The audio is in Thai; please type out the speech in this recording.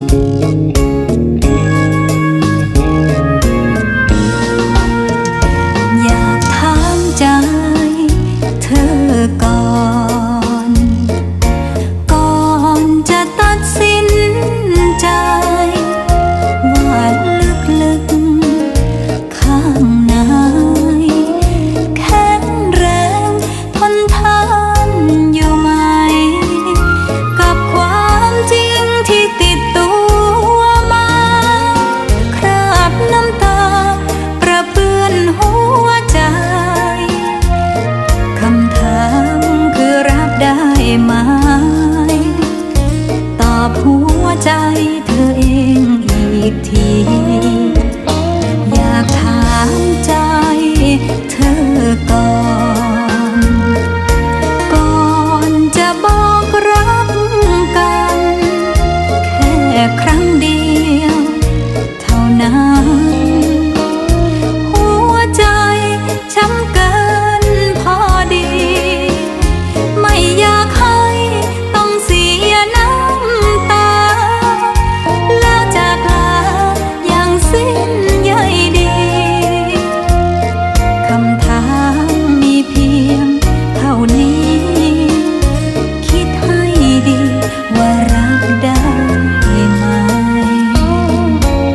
嗯。 อบหัวใจเธอเองอีกที